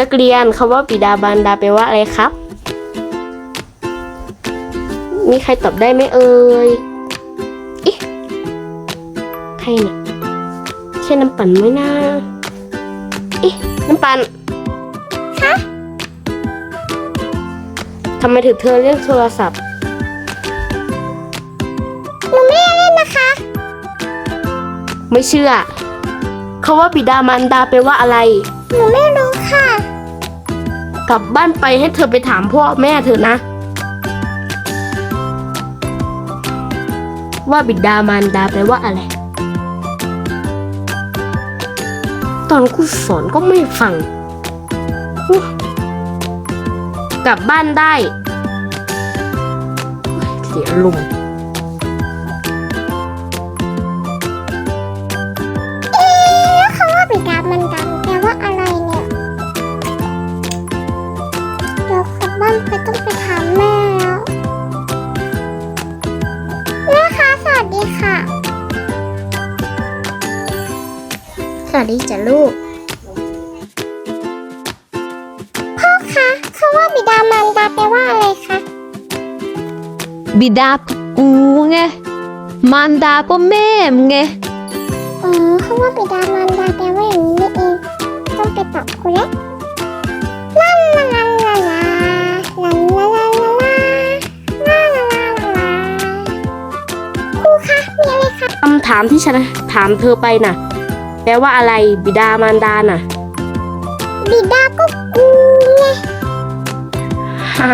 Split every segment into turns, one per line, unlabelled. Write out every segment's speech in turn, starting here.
นักเรียนคำว่าบิดามารดาแปลว่าอะไรครับ มีใครตอบได้ไหมเอ่ยอิะใครเนี่ยใช่น้ำปั่นไหมนะอิะน้ำปั่นคะทำไมถึงเธอเรียกโทรศัพท์
หนูไม่ได้เล่นนะคะ
ไม่เชื่อคำว่าบิดามารดาแปลว่าอะไร
ห นูไม่รู้ค่ะ
กลับบ้านไปให้เธอไปถามพ่อแม่เธอนะ ว่าบิดามารดาแปลว่าอะไร ตอนครูสอนก็ไม่ฟังอุ๊ยกลับบ้านได้ เสียลม
บบ้านไปต้องไปถามแม่แล้วแม่คะสวัสดีค่ะ สวัสดีจ้ะลูก พ่อคะคำว่าบิดามารดาแปลว่าอะไรคะ
บิดาก็กูไง มารดาก็แม่มึงไง
อ๋อคำว่าบิดามารดาแปลว่า คะ
คำถามที่ฉันถามเธอไปน่ะ แปลว่าอะไรบิดามารดาน่ะ
บิดาก็กูไง
ฮะ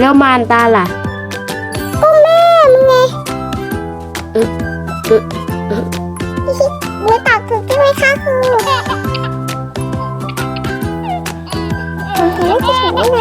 แล้วมารดาล่ะ
ก็แม่มึงไง
เออเออเออ
หนูตอบถูกใช่ไหมคะครูผมเห็นว่าจะถูกได้ไง